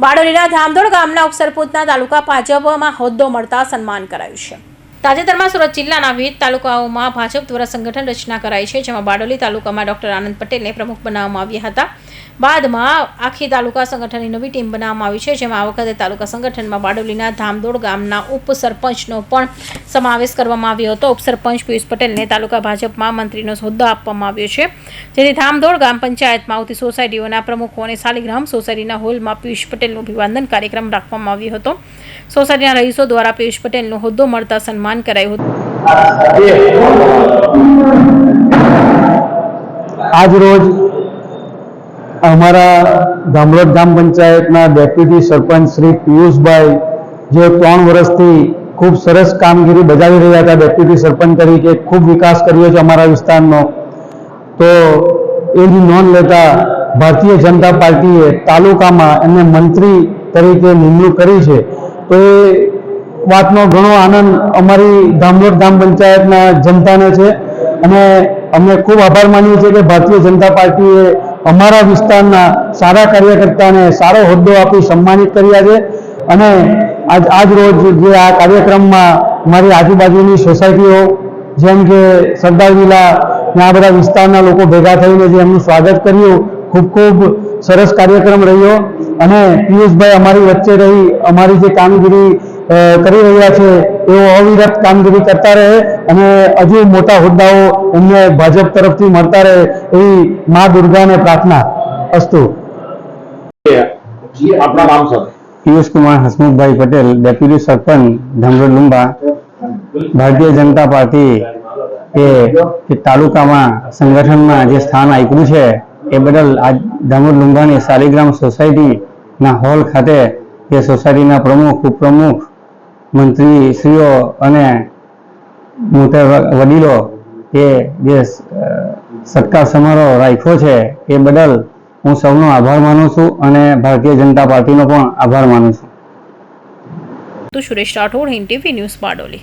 બારડોલીના ધામધોડ ગામના ઉપસરપંચના તાલુકા ભાજપમાં હોદ્દો મળતા સન્માન કરાયું છે. તાજેતરમાં સુરત જિલ્લાના વિવિધ તાલુકાઓમાં ભાજપ દ્વારા સંગઠન રચના કરાઈ છે, જેમાં બારડોલી તાલુકામાં ડોક્ટર આનંદ પટેલને પ્રમુખ બનાવવામાં આવ્યા હતા. બાદમાં આખી તાલુકા સંગઠનની નવી ટીમ બનાવવામાં આવી છે, જેમાં આ વખતે તાલુકા સંગઠનમાં બારડોલીના ધામદોડ ગામના ઉપસરપંચનો પણ સમાવેશ કરવામાં આવ્યો હતો. ઉપસરપંચ પિયુષ પટેલને તાલુકા ભાજપમાં મંત્રીનો હોદ્દો આપવામાં આવ્યો છે. જેથી ધામદોડ ગ્રામ પંચાયતમાં આવતી સોસાયટીઓના પ્રમુખો અને શાલિગ્રામ સોસાયટીના હોલમાં પિયુષ પટેલનું અભિવાદન કાર્યક્રમ રાખવામાં આવ્યો હતો. સોસાયટીના રહીશો દ્વારા પિયુષ પટેલનો હોદ્દો મળતા સન્માન કરાયું હતું. આજ રોજ અમારા ગામડોદ ગ્રામ પંચાયતના ડેપ્યુટી સરપંચ શ્રી પિયુષભાઈ, જે ત્રણ વર્ષથી ખૂબ સરસ કામગીરી બજાવી રહ્યા હતા ડેપ્યુટી સરપંચ તરીકે, ખૂબ વિકાસ કર્યો છે અમારા વિસ્તારનો. તો એની નોંધ લેતા ભારતીય જનતા પાર્ટીએ તાલુકામાં એમને મંત્રી તરીકે નિમણૂક કરી છે. તો એ વાતનો ઘણો આનંદ અમારી ધામલોટ ગામ પંચાયતના જનતાને છે. અને અમે ખૂબ આભાર માનીએ છીએ કે ભારતીય જનતા પાર્ટીએ અમારા વિસ્તારના સારા કાર્યકર્તાને સારો હોદ્દો આપી સન્માનિત કર્યા છે. અને આજ આજ રોજ જે આ કાર્યક્રમમાં મારી આજુબાજુની સોસાયટીઓ, જેમ કે સરદાર વિલા આ બધા વિસ્તારના લોકો ભેગા થઈને જે એમનું સ્વાગત કર્યું, ખૂબ ખૂબ સરસ કાર્યક્રમ રહ્યો. અને પિયુષભાઈ અમારી વચ્ચે રહી, અમારી જે કામગીરી કરી રહ્યા છે એવો અવિરત કામગીરી કરતા રહે અને હજુ મોટા હોદ્દાઓ એમને ભાજપ તરફથી મળતા રહે એવી મા દુર્ગાને પ્રાર્થના અસ્તુ. આપણા નામ sir? Piyush Kumar Hasmukhbhai Patel deputy sarpanch Dhamrod Lumba. Bharatiya Janata party એ તાલુકામાં સંગઠનમાં જે સ્થાન આપ્યું છે એ બદલ આજ ધામરોડ લુંબાની શાલિગ્રામ સોસાયટીના હોલ ખાતે એ સોસાયટીના પ્રમુખ ઉપપ્રમુખ મંત્રીશ્રીઓ અને મોટા વડીલો એ જે સત્કાર સમારોહ રાખ્યો છે એ બદલ હું સૌનો આભાર માનું છું અને ભારતીય જનતા પાર્ટીનો પણ આભાર માનું છું. Suresh Rathod Hind TV news Bardoli.